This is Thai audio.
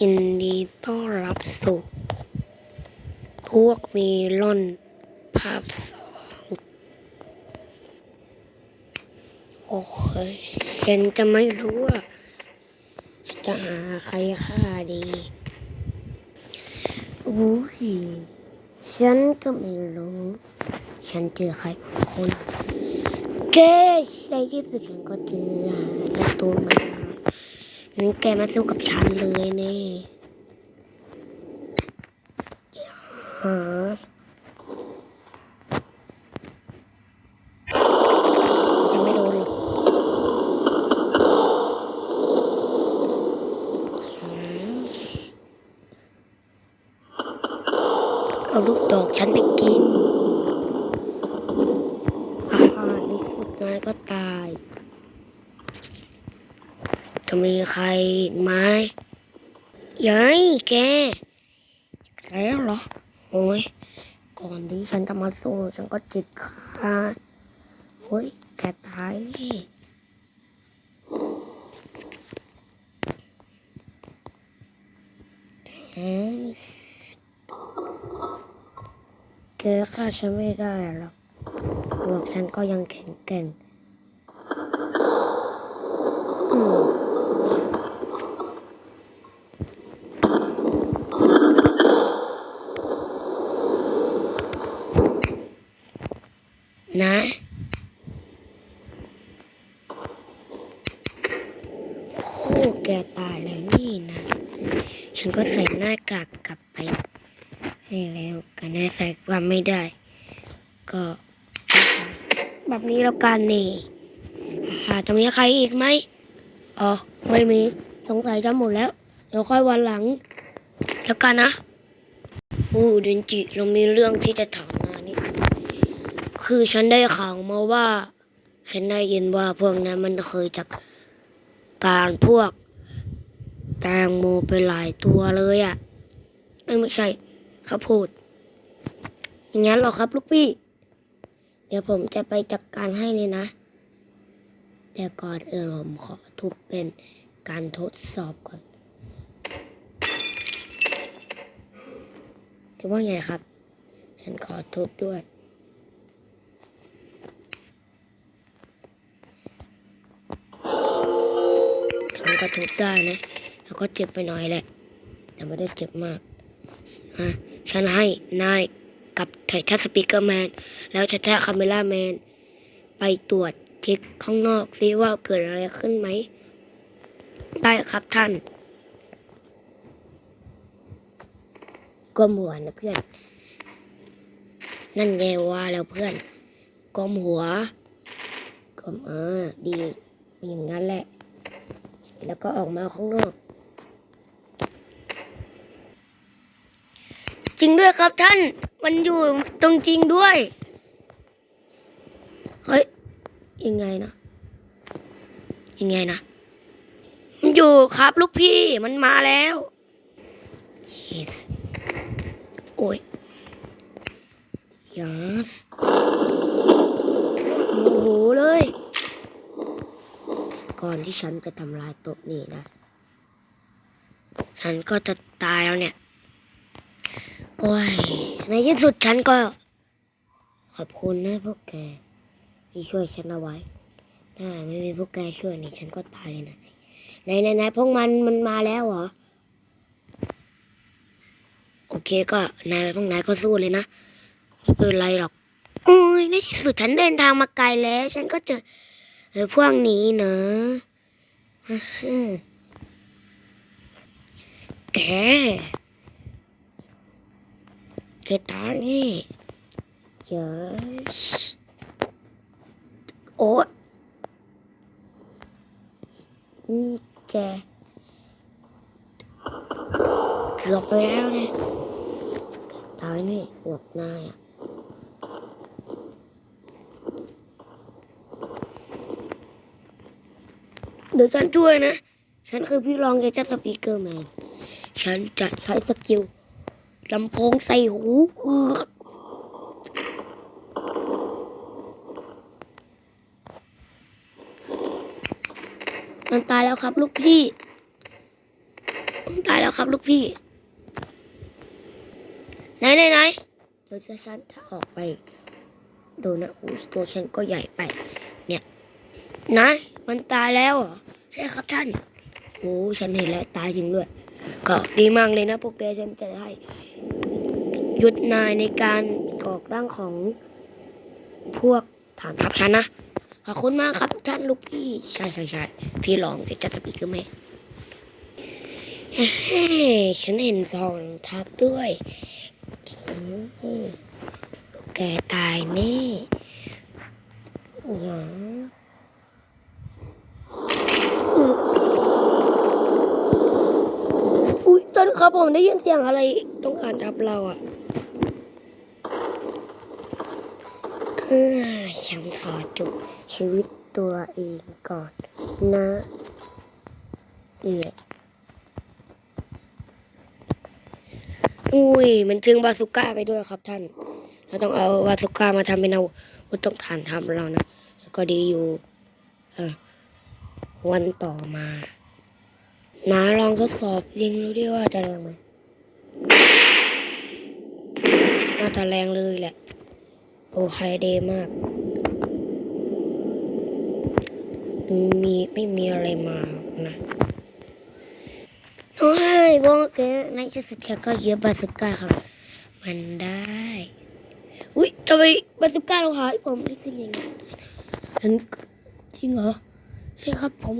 ยินดีต้อนรับสู่ พวกเมลอนภาพสองโอ้ยฉันจะไม่รู้ว่า จะหาใครฆ่าดีอุ้ยฉันก็ไม่รู้ ฉันเจอใครคนแกในที่สุดฉันก็เจอการะตูนมา งั้นแกมาสู้กับฉันเลยเน่หาจะไม่โดนหรอกเอาลูกดอกฉันไปกินอาหารในสุดท้ายก็ตาย จะมีใครอีกไหมยัยแก แล้วเหรอ โอ้ย ก่อนที่ฉันจะมาสู้ฉันก็จ็บขาโอ้ย แกตายนี่แต่แกฆ่าฉันไม่ได้หรอกบวกฉันก็ยังแข็งแกร่งอืม นะโอ้แกตายแล้วนี่นะ ฉันก็ใส่หน้ากากกลับไป ให้แล้วกันน่ใส่ความไม่ได้ ก็แบบนี้แล้วกันนี่อาจจะมีใครอีกไหมอ๋อ ไม่มี สงสัยจะหมดแล้ว เดี๋ยวค่อยวันหลัง แล้วกันนะโอ้เดนจิ เรามีเรื่องที่จะถามนายนิด คือฉันได้ข่าวมาว่า ฉันได้ยินว่าพวกนั้นมันเคยจัดการพวกแตงโมไปหลายตัวเลยอะ่ะไม่ใช่เขาพูดอย่างนั้นหรอครับลูกพี่ เดี๋ยวผมจะไปจัดการให้เลยนะ แต่ก่อนอื่นผมขอทุบเป็นการทดสอบก่อนคิดว่าไงครับ ฉันขอทุบด้วย มันก็ทุบได้นะแล้วก็เจ็บไปหน่อยแหละ แต่ไม่ได้เจ็บมากอะฉันให้นายกับไททัสสปีกเกอร์แมน แล้วชัชาคาเมล่าแมน ไปตรวจเช็คข้างนอกซิว่าเกิดอะไรขึ้นไหม ได้ครับท่านก้มหัวนะเพื่อน นั่นไงว่าแล้วเพื่อนก้มหัวก้มเออดี อย่างนั้นแหละ แล้วก็ออกมาข้างนอก จริงด้วยครับท่านมันอยู่ตรงจริงด้วย เฮ้ย ยังไงนะ ยังไงนะ มันอยู่ครับลูกพี่มันมาแล้ว Yes โอ้ยยัสโมโหเลย ก่อนที่ฉันจะทำลายโต๊ะนี่ได้ฉันก็จะตายแล้วเนี่ย โอ้ย ในที่สุดฉันก็ ขอบคุณนะพวกแกที่ช่วยฉันเอาไว้ ถ้าไม่มีพวกแกช่วยนี่ฉันก็ตายเลยนะไหนไหนไหนพวกมันมันมาแล้วเหรอ โอเคก็นายพวกนายก็สู้เลยนะไม่เป็นไรหรอก โอ้ยในที่สุดฉันเดินทางมาไกลแล้ว ฉันก็เจอ เออพวกนี้เนอะแกแกตายนี่เยอะโอ้นี่แกเกือบไปแล้วนะแกตายนี่หวกหน้าอะ ดี๋ยวฉันช่วยนะ ฉันคือพี่รองเอเจนต์สปีกเกอร์แมน ฉันจะใช้สกิลลำโพงใส่หูมันตายแล้วครับลูกพี่ตายแล้วครับลูกพี่ ไหนไหนไหนเดี๋ยวจะฉันถ้าออกไป ดูนะอุ้ตัวฉันก็ใหญ่ไป เนี่ยนายมันตายแล้วเหรอ ใช่ครับท่าน โอ้ฉันเห็นแล้วตายจริงด้วย ก็ดีมากเลยนะพวกแกฉันจะให้หยุดนายในการก่อตั้งของพวกฐานทัพฉันนะ ขอบคุณมากครับท่านลูกพี่ ใช่ใช่ใช่พี่ลองที่จะสปีกเกอร์แม่เฮ้ฉันเห็นสองทัพด้วยอืมแกตายนี่หวังอุ้ยต้น ครับผมได้ยินเสียงอะไรตรงอ่านทับเราอะเออฉันขอจุชีวิตตัวเองก่อนนะเอียอุ้ย มันจึงบาสุก้าไปด้วยครับท่าน เราต้องเอาบาสุก้ามาทำเป็นเอาวุธต้องฐานทำเรานะ แล้วก็ดีอยู่วันต่อมา นาลองทดสอบยิงดูดิว่าจะแรงไหมน่าจะแรงเลยแหละ โอเคเดมาก มีไม่มีอะไรมานะโอ้ยบอกแกในที่สุดแกก็เยอะบาสุก้าครับ มันได้ อุ้ยทำไมบาสุก้าเราหายผมได้สิ่งอย่างนี้ฉันจริงเหรอ ใช่ครับผม